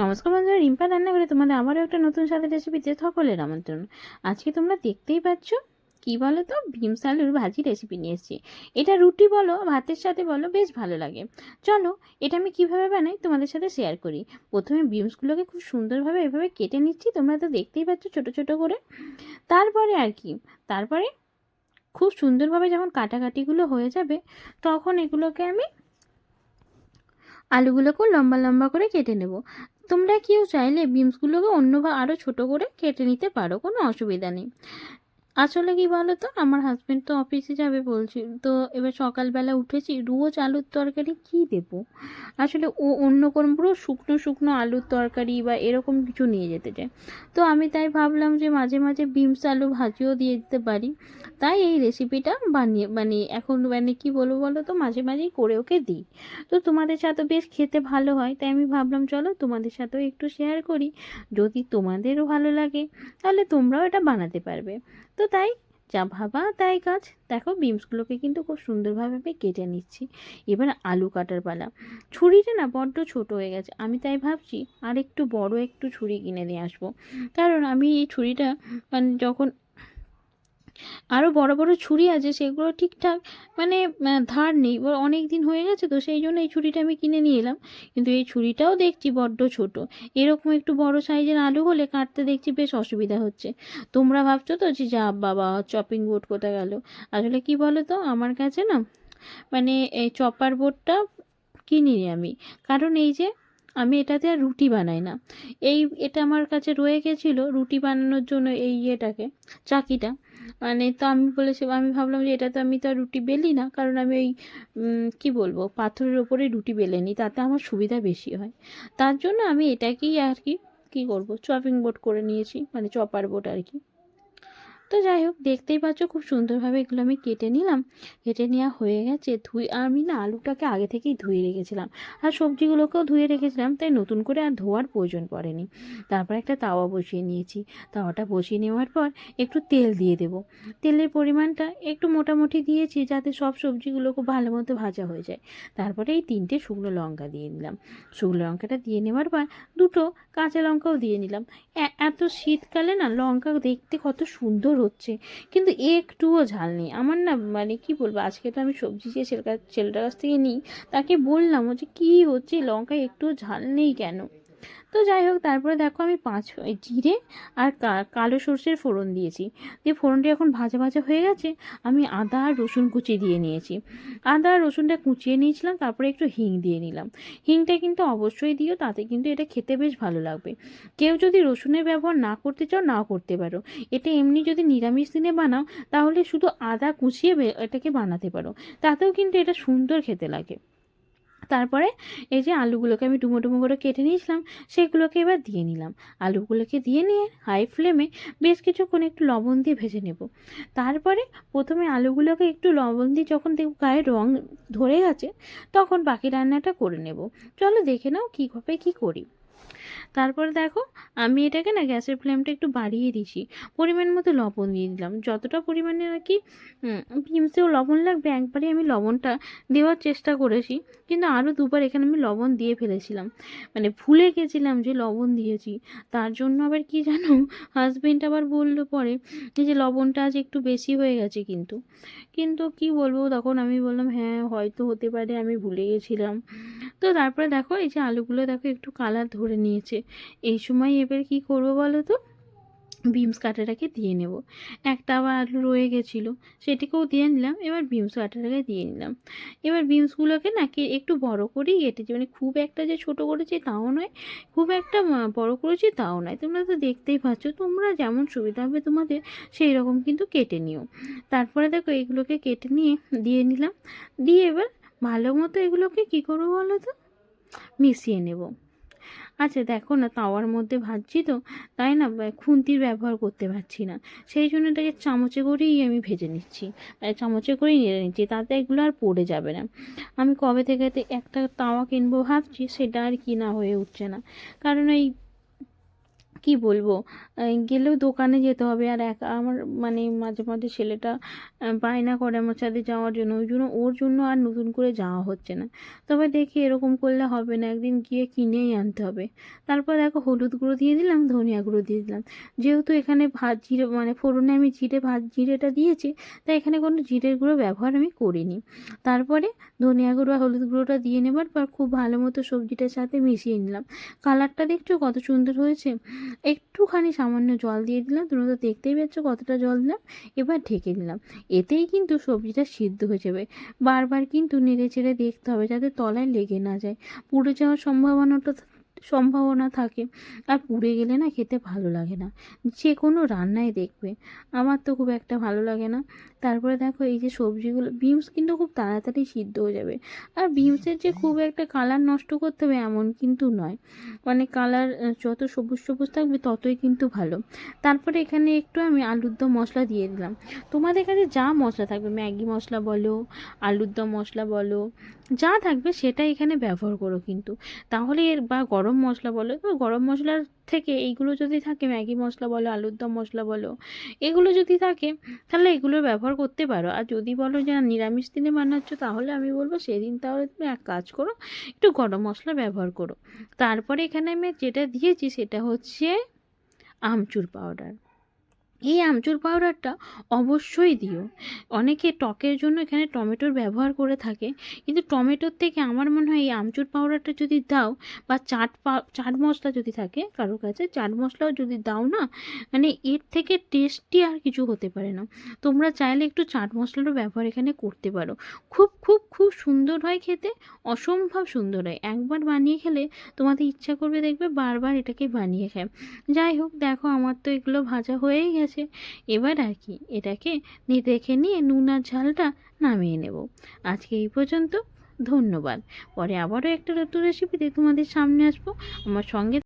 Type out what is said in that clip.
নমস্কার বন্ধুরা, রিম্পা রান্নাঘরে তোমাদের আবারও একটা নতুন স্বাদের রেসিপিতে সকলের আমন্ত্রণ। আজকে তোমরা দেখতেই পাচ্ছ, কি বলো তো বিমস আলুর ভাজি রেসিপি নিয়ে এসেছি। এটা রুটি বলো, ভাতের সাথে বলো, বেশ ভালো লাগে। চলো, এটা আমি কীভাবে বানাই তোমাদের সাথে শেয়ার করি। প্রথমে বিমসগুলোকে খুব সুন্দরভাবে এভাবে কেটে নিচ্ছি, তোমরা তো দেখতেই পাচ্ছ ছোট ছোট করে। তারপরে আর কি, তারপরে খুব সুন্দরভাবে যখন কাটাকাটিগুলো হয়ে যাবে, তখন এগুলোকে আমি আলুগুলোকেও লম্বা লম্বা করে কেটে নেব। তোমরা কেউ চাইলে বিমসগুলোকে অন্য বা আরও ছোটো করে কেটে নিতে পারো, কোনো অসুবিধা নেই। আসলে কি বলো তো আমার হাজব্যান্ড তো অফিসে যাবে বলছি। তো এবার সকালবেলা উঠেছি, রোজ আলুর তরকারি কি দেব? আসলে ও অন্য কোনো পুরো শুকনো শুকনো আলুর তরকারি বা এরকম কিছু নিয়ে যেতে চায়। তো আমি তাই ভাবলাম যে মাঝে মাঝে বিমস আলু ভাজিও দিয়ে দিতে পারি। তাই এই রেসিপিটা বানিয়ে মানে এখন মানে কি বলব বলো তো মাঝে মাঝেই করে ওকে দিই। তো তোমাদের সাথে বেশ খেতে ভালো হয়, তাই আমি ভাবলাম চলো তোমাদের সাথেও একটু শেয়ার করি। যদি তোমাদেরও ভালো লাগে, তাহলে তোমরাও এটা বানাতে পারবে। তো তাই, যা ভাবা তাই কাজ। দেখো বিমসগুলোকে কিন্তু খুব সুন্দরভাবে আমি কেটে নিচ্ছি। এবার আলু কাটার পালা। ছুরিটা না বড্ড ছোট হয়ে গেছে। আমি তাই ভাবছি আর একটু বড় একটু ছুরি কিনে নিয়ে আসব। কারণ আমি এই ছুরিটা মানে যখন আরও বড় বড় ছুরি আছে, সেগুলো ঠিকঠাক মানে ধার নেই। অনেক দিন হয়ে গেছে তো সেই জন্য এই ছুরিটা আমি কিনে নিয়ে এলাম। কিন্তু এই ছুরিটাও দেখছি বড্ড ছোট। এরকম একটু বড় সাইজের আলু হলে কাটতে দেখছি বেশ অসুবিধা হচ্ছে। তোমরা ভাবছ তো যে যা বাবা চপিং বোর্ড কোথায় গেল? আসলে কি বলো তো আমার কাছে না মানে এই চপার বোর্ডটা কিনিনি আমি। কারণ এই যে আমি এটাতে আর রুটি বানাই না। এই, এটা আমার কাছে রয়ে গেছিল রুটি বানানোর জন্য এই ইয়েটাকে, চাকিটা। মানে তো আমি বলেছি, আমি ভাবলাম যে এটা তো আমি তো আর রুটি বেলি না, কারণ আমি ওই কি বলব, পাথরের ওপরে রুটি বেলে নিই তাতে আমার সুবিধা বেশি হয়। তার জন্য আমি এটাকেই আর কি, কী করব চপিং বোর্ড করে নিয়েছি মানে চপার বোর্ড আর কি। তো যাই হোক, দেখতেই পাচ্ছ খুব সুন্দরভাবে এগুলো আমি কেটে নিলাম। কেটে নেওয়া হয়ে গেছে। ধুই আমি না আলুটাকে আগে থেকেই ধুয়ে রেখেছিলাম। আর সবজিগুলোকেও ধুয়ে রেখেছিলাম, তাই নতুন করে আর ধোয়ার প্রয়োজন পড়েনি। তারপর একটা তাওয়া বসিয়ে নিয়েছি। তাওয়াটা বসিয়ে নেওয়ার পর একটু তেল দিয়ে দেবো। তেলের পরিমাণটা একটু মোটামুটি দিয়েছি, যাতে সব সবজিগুলো খুব ভালো মতো ভাজা হয়ে যায়। তারপরে এই তিনটে শুকনো লঙ্কা দিয়ে নিলাম শুকনো লঙ্কাটা দিয়ে নেওয়ার পর দুটো কাঁচা লঙ্কাও দিয়ে নিলাম। এত শীতকালে না লঙ্কা দেখতে কত সুন্দর হচ্ছে। কিন্তু একটুও ঝাল নেই। আমার না মানে কি বলব, আজকে তো আমি সবজি যে ছেলেটার কাছ থেকে নিই, তাকে বললাম যে, কী হচ্ছে? লঙ্কায় একটুও ঝাল নেই কেন? তো যাই হোক, তারপরে দেখো আমি পাঁচ জিরে আর কালো সর্ষের ফোড়ন দিয়েছি। দিয়ে ফোড়নটি এখন ভাজা ভাজা হয়ে গেছে, আমি আদা আর রসুন কুচি দিয়ে নিয়েছি। আদা আর রসুনটা কুচিয়ে নিয়েছিলাম, তারপরে একটু হিং দিয়ে নিলাম। হিংটা কিন্তু অবশ্যই দিও, তাতে কিন্তু এটা খেতে বেশ ভালো লাগবে। কেউ যদি রসুনের ব্যবহার না করতে চাও, নাও করতে পারো। এটা এমনি যদি নিরামিষ দিনে বানাও, তাহলে শুধু আদা কুচিয়ে এটাকে বানাতে পারো। তাতেও কিন্তু এটা সুন্দর খেতে লাগে। তারপরে এই যে আলুগুলোকে আমি ডুমো টুমো করে কেটে নিয়েছিলাম, সেগুলোকে এবার দিয়ে নিলাম। আলুগুলোকে দিয়ে নিয়ে হাই ফ্লেমে বেশ কিছুক্ষণ একটু লবণ দিয়ে ভেজে নেব। তারপরে প্রথমে আলুগুলোকে একটু লবণ দিয়ে যখন দেখব গায়ে রং ধরে গেছে, তখন বাকি রান্নাটা করে নেব। চলো দেখে নাও কীভাবে কী করি। তারপরে দেখো, আমি এটাকে না গ্যাসের ফ্লেমটা একটু বাড়িয়ে দিয়েছি। পরিমাণ মতো লবণ দিয়ে দিলাম। যতটা পরিমাণে আর কি ভিমসেও লবণ লাগবে একবারে আমি লবণটা দেওয়ার চেষ্টা করেছি। কিন্তু আরও দুবার এখানে আমি লবণ দিয়ে ফেলেছিলাম। মানে ভুলে গেছিলাম যে লবণ দিয়েছি। তার জন্য আবার কি জানো হাজবেন্ড আবার বলল পরে যে লবণটা আজ একটু বেশি হয়ে গেছে কিন্তু। কিন্তু কি বলব, তখন আমি বললাম হ্যাঁ হয়তো হতে পারে, আমি ভুলে গেছিলাম। তো তারপরে দেখো, এই যে আলুগুলো দেখো একটু কালার ধরে নিয়েছে। এই সময় এবার কি করব বলো তো? বিমস কাটাটাকে দিয়ে নেব। একটা আবার আলু রয়ে গেছিল, সেটিকেও দিয়ে নিলাম। এবার বিমস কাটাটাকে দিয়ে নিলাম। এবার বিমসগুলোকে নাকি একটু বড় করেই কেটেছি। মানে খুব একটা যে ছোট করেছি তাও নয়, খুব একটা বড় করেছি তাও নয়। তোমরা তো দেখতেই পাচ্ছ, তোমরা যেমন সুবিধা হবে তোমাদের সেই রকম কিন্তু কেটে নিও। তারপরে দেখো এগুলোকে কেটে নিয়ে দিয়ে নিলাম। দিয়ে এবার ভালো মতো এগুলোকে কী করব বলো তো? মিশিয়ে নেব। আচ্ছা দেখো না, তাওয়ার মধ্যে ভাজছি তো, তাই না? খুন্তির ব্যবহার করতে পারছি না। সেই জন্য এটাকে চামচে করেই আমি ভেজে নিচ্ছি। চামচে করেই নেড়ে নিচ্ছি, তাতে এগুলো আর পড়ে যাবে না। আমি কবে থেকে একটা তাওয়া কিনবো ভাবছি, সেটা আর কিনা হয়ে উঠছে না। কারণ এই কি বলব? গেলেও দোকানে যেতে হবে। আর একা আমার মানে মাঝে মাঝে ছেলেটা বায়না করে আমার সাথে যাওয়ার জন্য। ওই জন্য ওর জন্য আর নতুন করে যাওয়া হচ্ছে না। তবে দেখি এরকম করলে হবে না। একদিন গিয়ে কিনেই আনতে হবে। তারপর দেখো হলুদ গুঁড়ো দিয়ে দিলাম, ধনিয়া গুঁড়ো দিয়ে দিলাম। যেহেতু এখানে ভাত জিরে মানে ফোড়নে আমি জিরে, ভাত জিরেটা দিয়েছি, তাই এখানে কোনো জিরের গুঁড়ো ব্যবহার আমি করিনি। তারপরে ধনিয়া গুঁড়ো আর হলুদ গুঁড়োটা দিয়ে নেবার পর খুব ভালো মতো সবজিটার সাথে মিশিয়ে নিলাম। কালারটা দেখছ কত সুন্দর হয়েছে? একটুখানি সামান্য জল দিয়ে দিলাম। তুমি তো দেখতেই পাচ্ছ কতটা জল দিলাম। এবার ঢেকে দিলাম। এতেই কিন্তু সবজিটা সিদ্ধ হয়ে যাবে। বারবার কিন্তু নেড়ে চেড়ে দেখতে হবে যাতে তলায় লেগে না যায়। পুড়ে যাওয়ার সম্ভাবনাটা সম্ভাবনা থাকে। আর পুড়ে গেলে না খেতে ভালো লাগে না। যে কোনো রান্নায় দেখবে। আমার তো খুব একটা ভালো লাগে না। তারপরে দেখো এই যে সবজিগুলো, বিনস কিন্তু খুব তাড়াতাড়ি সিদ্ধ হয়ে যাবে। আর বিনসের যে খুব একটা কালার নষ্ট করতে হবে এমন কিন্তু নয়। মানে কালার যত সবুজ সবুজ থাকবে ততই কিন্তু ভালো। তারপরে এখানে একটু আমি আলুর দম মশলা দিয়ে দিলাম। তোমাদের কাছে যা মশলা থাকবে, ম্যাগি মশলা বলো, আলুর দম মশলা বলো, যা থাকবে সেটা এখানে ব্যবহার করো কিন্তু। তাহলে এর বা গরম মশলা বলো তো গরম মশলার থেকে এইগুলো যদি থাকে, ম্যাগি মশলা বলো, আলুর দম মশলা বলো, এগুলো যদি থাকে, তাহলে এগুলো ব্যবহার করতে পারো। আর যদি বলো যে নিরামিষ দিনে বানাচ্ছ, তাহলে আমি বলব সেদিন তাহলে তুমি এক কাজ করো, একটু গরম মশলা ব্যবহার করো। তারপরে এখানে আমি যেটা দিয়েছি, সেটা হচ্ছে আমচুর পাউডার এই আমচুর পাউডারটা অবশ্যই দিও। অনেকে টকের জন্য এখানে টমেটোর ব্যবহার করে থাকে, কিন্তু টমেটোর থেকে আমার মনে হয় এই আমচুর পাউডারটা যদি দাও বা চাট পা, চাট মশলা যদি থাকে কারোর কাছে, চাট মশলাও যদি দাও না মানে এর থেকে টেস্টি আর কিছু হতে পারে না। তোমরা চাইলে একটু চাট মশলারও ব্যবহার এখানে করতে পারো। খুব খুব খুব সুন্দর হয় খেতে, অসম্ভব সুন্দর হয়। একবার বানিয়ে খেলে তোমাদের ইচ্ছা করবে দেখবে বারবার এটাকে বানিয়ে খায়। যাই হোক, দেখো আমার তো এগুলো ভাজা হয়েই গেছে। এবার আর কি, এটাকে দেখে নিয়ে নুন আর ঝালটা নামিয়ে নেব। আজকে এই পর্যন্ত, ধন্যবাদ। পরে আবারও একটা নতুন রেসিপিতে তোমাদের সামনে আসব। আমার সঙ্গে